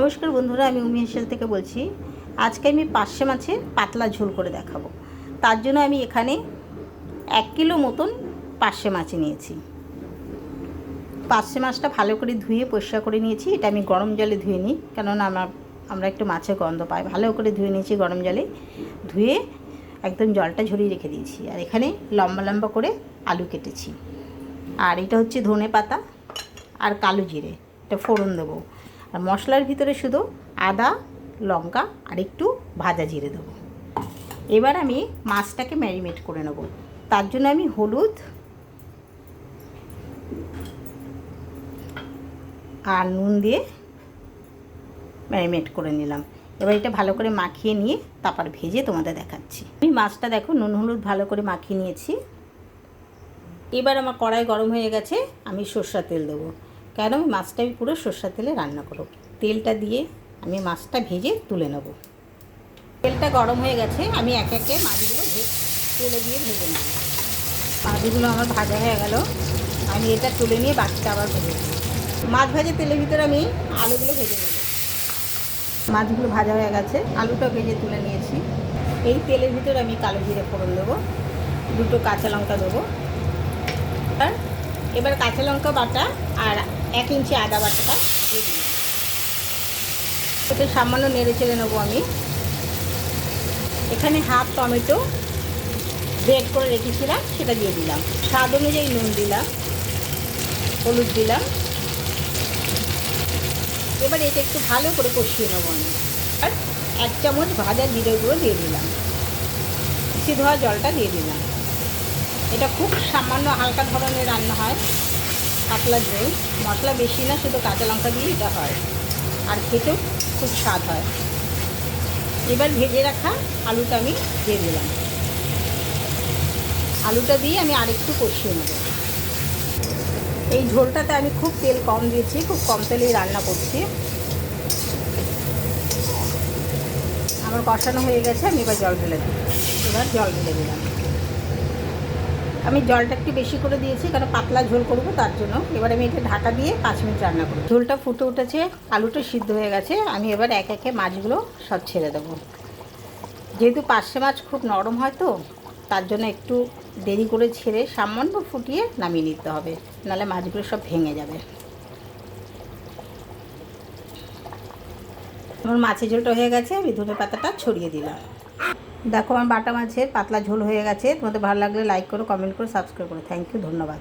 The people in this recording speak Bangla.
নমস্কার বন্ধুরা, আমি উমি থেকে বলছি। আজকে আমি পার্শে মাছের পাতলা ঝোল করে দেখাবো। তার জন্য আমি এখানে এক কিলো মতন পার্শে মাছ নিয়েছি। পার্শে মাছটা ভালো করে ধুয়ে পরিষ্কার করে নিয়েছি। এটা আমি গরম জলে ধুয়ে নিই, কেননা আমার আমরা একটু মাছের গন্ধ পাই। ভালো করে ধুয়ে নিয়েছি গরম জলে। ধুয়ে একদম জলটা ঝরিয়ে রেখে দিয়েছি। আর এখানে লম্বা লম্বা করে আলু কেটেছি। আর এটা হচ্ছে ধনে পাতা আর কালো জিরে। এটা ফোড়ন দেবো। আর মশলার ভিতরে শুধু আদা, লঙ্কা আর একটু ভাজা জিরে দেবো। এবার আমি মাছটাকে ম্যারিনেট করে নেব। তার জন্য আমি হলুদ আর নুন দিয়ে ম্যারিনেট করে নিলাম। এবার এটা ভালো করে মাখিয়ে নিয়ে তারপর ভেজে তোমাদের দেখাচ্ছি। আমি মাছটা দেখো নুন হলুদ ভালো করে মাখিয়ে নিয়েছি। এবার আমার কড়াই গরম হয়ে গেছে, আমি সর্ষা তেল দেবো। কেন আমি মাছটা আমি পুরো সর্ষা তেলে রান্না করব। তেলটা দিয়ে আমি মাছটা ভেজে তুলে নেব। তেলটা গরম হয়ে গেছে, আমি এক একে মাছগুলো তেলে দিয়ে ভেজে নেব। মাছগুলো আমার ভাজা হয়ে গেল। আমি এটা তুলে নিয়ে বাকিটা আবার ভেজে নেব। মাছ ভাজে তেলের ভিতরে আমি আলুগুলো ভেজে নেব। মাছগুলো ভাজা হয়ে গেছে, আলুটা ভেজে তুলে নিয়েছি। এই তেলের ভিতরে আমি কালো জিরে ফোড়ন দেবো, দুটো কাঁচা লঙ্কা দেবো। আর এবার কাঁচা লঙ্কা বাটা আর এক ইঞ্চি আদা বাটাটা এটা সামান্য নেড়ে চেড়ে নেব আমি। এখানে হাফ টমেটো গ্রেট করে রেখেছিলাম, সেটা দিয়ে দিলাম। স্বাদ অনুযায়ী নুন দিলাম, হলুদ দিলাম। এবার এটা একটু ভালো করে কষিয়ে নেব আমি। আর এক চামচ ভাজা জিরে গুঁড়ো দিয়ে দিলাম। মিশি ধোয়া জলটা দিয়ে দিলাম। এটা খুব সামান্য হালকা ধরনের রান্না হয়। পাতলা ঝোল মশলা বেশি না, শুধু কাঁচা লঙ্কা দিয়ে এটা হয়। আর খেতেও খুব স্বাদ হয়। এবার ভেজে রাখা আলুটা আমি দিয়ে দিলাম। আলুটা দিয়ে আমি আরেকটু কষিয়ে নেব। এই ঝোলটাতে আমি খুব তেল কম দিয়েছি, খুব কম তেলেই রান্না করছি। আমার কষানো হয়ে গেছে, আমি এবার জল ঢেলে দিই এবার জল ঢেলে দিলাম। আমি জলটা একটু বেশি করে দিয়েছি, কারণ পাতলা ঝোল করব তার জন্য। এবার আমি এটা ঢাকা দিয়ে পাঁচ মিনিট রান্না করব। ঝোলটা ফুটে উঠেছে, আলুটা সিদ্ধ হয়ে গেছে। আমি এবার এক একে মাছগুলো সব ছেড়ে দেবো। যেহেতু পার্শে মাছ খুব নরম হয় তো, তার জন্য একটু দেরি করে ছেড়ে সামান্য ফুটিয়ে নামিয়ে নিতে হবে। নাহলে মাছগুলো সব ভেঙে যাবে। আমার মাছের ঝোলটা হয়ে গেছে, আমি ধনে পাতাটা ছড়িয়ে দিলাম। দেখো আমার বাটা মাছের পাতলা ঝোল হয়ে গেছে। তোমাদের ভালো লাগলে লাইক করো কমেন্ট করো সাবস্ক্রাইব করো। থ্যাংক ইউ ধন্যবাদ।